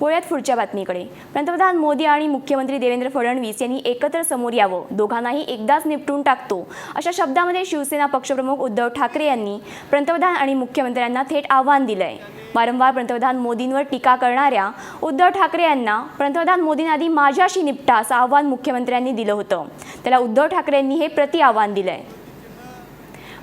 वळूयात पुढच्या बातमीकडे. पंतप्रधान मोदी आणि मुख्यमंत्री देवेंद्र फडणवीस यांनी एकत्र समोर यावं. दोघांनाही एकदाच निपटून टाकतो. अशा शब्दामध्ये शिवसेना पक्षप्रमुख उद्धव ठाकरे यांनी पंतप्रधान आणि मुख्यमंत्र्यांना थेट आव्हान दिलंय. वारंवार पंतप्रधान मोदींवर टीका करणाऱ्या उद्धव ठाकरे यांना पंतप्रधान मोदींआधी माझ्याशी निपटा असं आव्हान मुख्यमंत्र्यांनी दिलं होतं. त्याला उद्धव ठाकरे यांनी हे प्रति आव्हान दिलंय.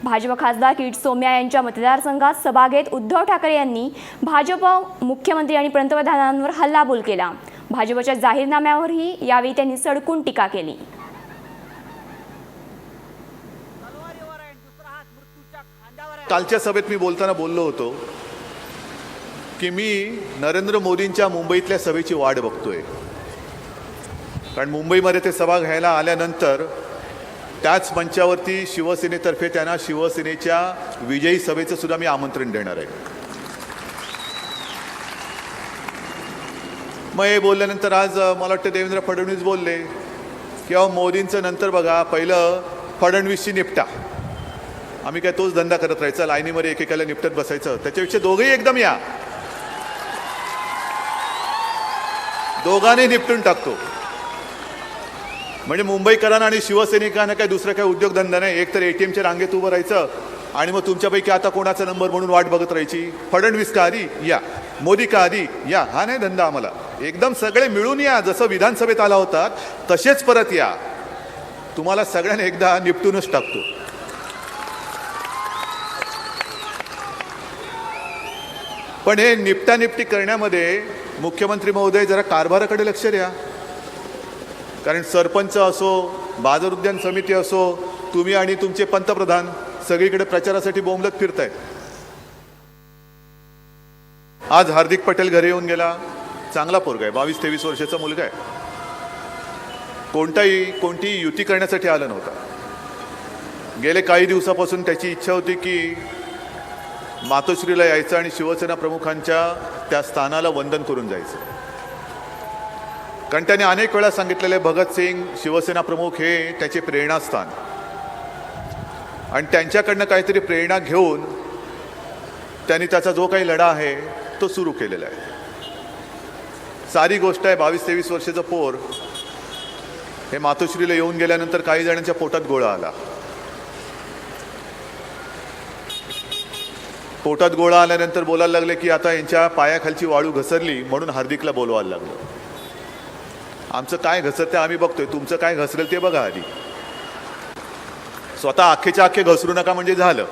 भाजप खासदार किरीट सोम्या यांच्या मतदारसंघात सभा घेत उद्धव ठाकरे यांनी भाजप मुख्यमंत्री आणि पंतप्रधानांवर हल्लाबोल केला. भाजपच्या जाहीरनाम्यावरही यावेळी त्यांनी सडकून टीका केली. कालच्या सभेत मी बोलताना बोललो होतो की मी नरेंद्र मोदींच्या मुंबईतल्या सभेची वाट बघतोय. कारण मुंबईमध्ये ते सभा घ्यायला आल्यानंतर त्याच मंचावरती शिवसेनेतर्फे त्यांना शिवसेनेच्या विजयी सभेचं सुद्धा मी आमंत्रण देणार आहे. मग हे बोलल्यानंतर आज मला वाटतं देवेंद्र फडणवीस बोलले किंवा मोदींचं नंतर बघा पहिलं फडणवीसची निपटा. आम्ही काय तोच धंदा करत राहायचा लाईनीमध्ये एकेकाला निपटत बसायचं. त्याच्यापेक्षा दोघंही एकदम या. दोघांनी निपटून टाकतो. म्हणजे मुंबईकरांना आणि शिवसैनिकांना काय दुसरा काही उद्योगधंदा नाही. एक तर एटीएमच्या रांगेत उभं राहायचं आणि मग तुमच्यापैकी आता कोणाचा नंबर म्हणून वाट बघत राहायची? फडणवीस का आधी या. मोदी का आधी या. हा नाही धंदा आम्हाला. एकदम सगळे मिळून या. जसं विधानसभेत आला होता तसेच परत या. तुम्हाला सगळ्यांना एकदा निपटूनच टाकतो. पण हे निपटानिपटी करण्यामध्ये मुख्यमंत्री महोदय जरा कारभाराकडे लक्ष द्या. कारण सरपंच असो बाजार उद्यान समिती असो तुम्ही आणि तुमचे पंतप्रधान सगळीकडे प्रचारासाठी बोंबलत फिरताय आज हार्दिक पटेल घरी येऊन गेला. चांगला पोरगा आहे बावीस तेवीस वर्षाचा मुलगा आहे. कोणताही कोणतीही युती करण्यासाठी आला नव्हता. गेले काही दिवसापासून त्याची इच्छा होती की मातोश्रीला यायचं आणि शिवसेना प्रमुखांच्या त्या स्थानाला वंदन करून जायचं. कारण त्यांनी अनेक वेळा सांगितलेले आहे, भगतसिंग शिवसेना प्रमुख हे त्याचे प्रेरणास्थान. आणि त्यांच्याकडनं काहीतरी प्रेरणा घेऊन त्यांनी त्याचा जो काही लढा आहे तो सुरू केलेला आहे. सारी गोष्ट आहे बावीस तेवीस वर्षाचं पोर. हे मातोश्रीला येऊन गेल्यानंतर काही जणांच्या पोटात गोळा आला. पोटात गोळा आल्यानंतर बोलायला लागले की आता यांच्या पायाखालची वाळू घसरली म्हणून हार्दिकला बोलवायला लागलं. आमचं काय घसरते आम्ही बघतोय. तुमचं काय घसरेल ते बघा आधी. स्वतः अख्खेच्या अख्खे घसरू नका म्हणजे झालं.